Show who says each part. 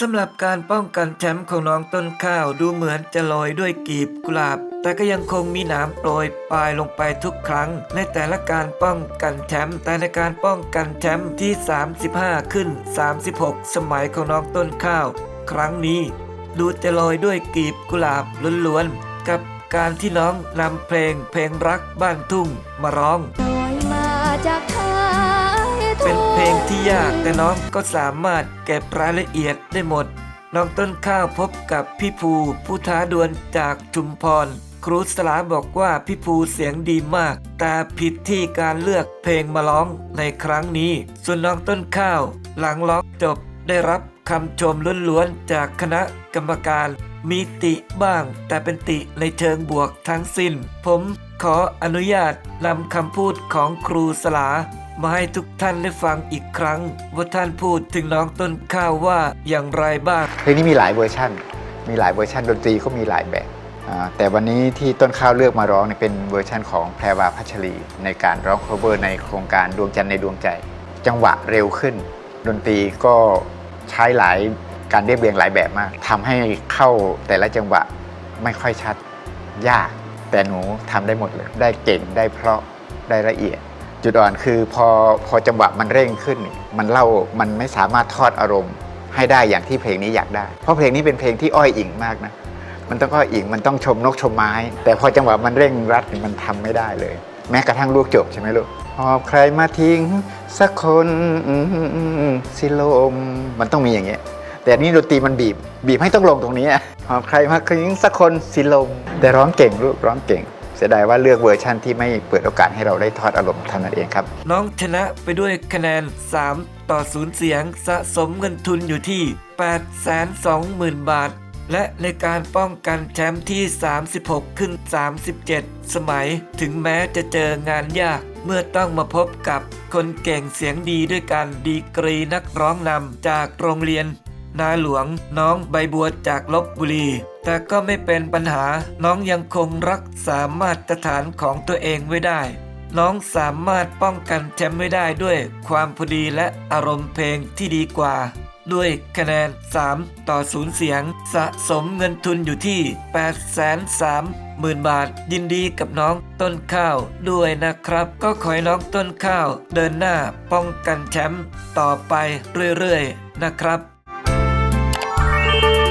Speaker 1: สำหรับการป้องกันแชมป์ของน้องต้นข้าวดูเหมือนจะโรยด้วยกีบกุหลาบ แต่ก็ยังคงมีหนามโปรยปลายลงไปทุกครั้ง ในแต่ละการป้องกันแชมป์แต่ในการป้องกันแชมป์ที่ 35 ขึ้น 36 สมัยของน้องต้นข้าว ครั้งนี้ ดูจะโรยด้วยกีบกุหลาบล้วนๆกับการที่น้องนำเพลงเพลงรักบ้านทุ่งมาร้อง
Speaker 2: ลอยมาจาก ที่ยา
Speaker 1: กแต่น้องก็สามารถเก็บรายละเอียดได้หมด น้องต้นข้าวพบกับพี่ภูผู้ท้าดวลจากชุมพร ครูสลาบอกว่าพี่ภูเสียงดีมาก แต่ผิดที่การเลือกเพลงมาร้องในครั้งนี้ ส่วนน้องต้นข้าว หลังร้องจบได้รับคำชมล้วนๆจากคณะกรรมการมีติบ้าง แต่เป็นติในเชิงบวกทั้งสิ้น ผมขออนุญาตนำคำพูดของครูสลา มาให้ทุกท่านได้ฟังอีกครั้ง ว่าท่านพูดถึงน้องต้นข้าวว่าอย่างไรบ้าง
Speaker 3: เพลงนี้มีหลายเวอร์ชันมีหลายเวอร์ชันดนตรีก็มีหลายแบบอ่าแต่วันนี้ที่ต้นข้าวเลือกมาร้องเนี่ยเป็นเวอร์ชันของแพรวาพัชรี ในการร้อง cover ในโครงการดวงจันทร์ในดวงใจ จังหวะเร็วขึ้น ดนตรีก็ใช้หลายการเรียบเรียงหลายแบบมากทำให้เข้าแต่ละจังหวะไม่ค่อยชัดยาก แต่หนูทำได้หมดเลย ได้เก่งได้เพราะได้ละเอียด จุดอ่อนคือพอพอจังหวะมันเร่งขึ้น มันเล่ามันไม่สามารถทอดอารมณ์ ให้ได้อย่างที่เพลงนี้อยากได้ เพราะเพลงนี้เป็นเพลงที่อ้อยอิงมากนะมันต้องอ้อยอิงมันต้องชมนกชมไม้ แต่พอจังหวะมันเร่งรัดมันทำไม่ได้เลย แม้กระทั่งลูกจบใช่ไหมลูกหอบใครมาทิ้งสักคนสิลมมันต้องมีอย่างเงี้ยแต่อันนี่ดนตรีมันบีบ บีบให้ต้องลงตรงนี้หอบใครมาทิ้งสักคนสิลมแต่ร้องเก่งลูกร้องเก่ง เสียดายว่าเลือกเวอร์ชั่นที่ไม่เปิดโอกาสให้เราได้ทอดอารมณ์เท่านั้นเองครับ
Speaker 1: น้องชนะไปด้วยคะแนน 3 ต่อ 0 เสียงสะสมเงินทุนอยู่ที่ 820,000 บาท และในการป้องกันแชมป์ที่ 36 ขึ้น 37 สมัย ถึงแม้จะเจองานยากเมื่อต้องมาพบกับคนเก่งเสียงดีด้วยกันดีกรีนักร้องนำจากโรงเรียน นาหลวง น้องใบบัวจากลบบุรี แต่ก็ไม่เป็นปัญหา น้องยังคงรักษามาตรฐานของตัวเองไว้ได้ น้องสามารถป้องกันแชมป์ไว้ได้ด้วยความพอดีและอารมณ์เพลงที่ดีกว่า ด้วยคะแนน 3 ต่อ0เสียง สะสมเงินทุนอยู่ที่ 8 3 0 0 0 0 บาท ยินดีกับน้องต้นข้าวด้วยนะครับ ก็ขอให้น้องต้นข้าว เดินหน้าป้องกันแชมป์ต่อไปเรื่อยๆนะครับ thank you